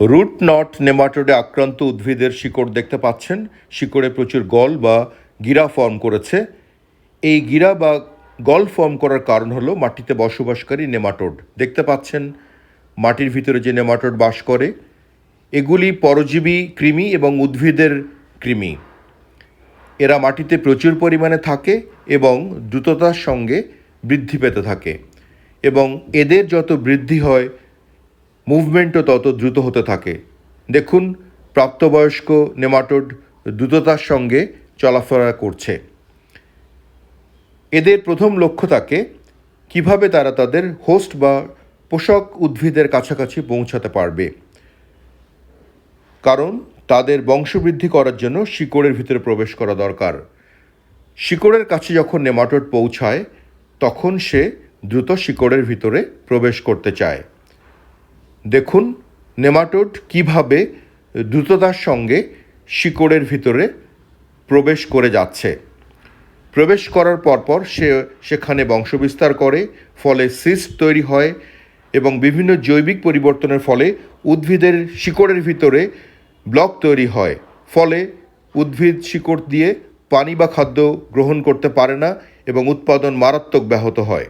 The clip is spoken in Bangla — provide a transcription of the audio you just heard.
রুট নট নেমাটোডে আক্রান্ত উদ্ভিদের শিকড় দেখতে পাচ্ছেন। শিকড়ে প্রচুর গল বা গিরা ফর্ম করেছে। এই গিরা বা গল ফর্ম করার কারণ হলো মাটিতে বসবাসকারী নেমাটোড। দেখতে পাচ্ছেন মাটির ভিতরে যে নেমাটোড বাস করে, এগুলি পরজীবী কৃমি এবং উদ্ভিদের কৃমি। এরা মাটিতে প্রচুর পরিমাণে থাকে এবং দ্রুততার সঙ্গে বৃদ্ধি পেতে থাকে এবং এদের যত বৃদ্ধি হয় মুভমেন্টও তত দ্রুত হতে থাকে। দেখুন, প্রাপ্তবয়স্ক নেমাটোড দ্রুততার সঙ্গে চলাফেরা করছে। এদের প্রথম লক্ষ্য থাকে কীভাবে তারা তাদের হোস্ট বা পোষক উদ্ভিদের কাছাকাছি পৌঁছাতে পারবে। কারণ, তাদের বংশবৃদ্ধি করার জন্য শিকড়ের ভিতরে প্রবেশ করা দরকার। শিকড়ের কাছে যখন নেমাটোড পৌঁছায়, তখন সে দ্রুত শিকড়ের ভিতরে প্রবেশ করতে চায়। দেখুন নেমাটোড কীভাবে দ্রুততার সঙ্গে শিকড়ের ভিতরে প্রবেশ করে যাচ্ছে। প্রবেশ করার পরপর সে সেখানে বংশবিস্তার করে, ফলে সিস্ট তৈরি হয় এবং বিভিন্ন জৈবিক পরিবর্তনের ফলে উদ্ভিদের শিকড়ের ভিতরে ব্লক তৈরি হয়। ফলে উদ্ভিদ শিকড় দিয়ে পানি বা খাদ্য গ্রহণ করতে পারে না এবং উৎপাদন মারাত্মক ব্যাহত হয়।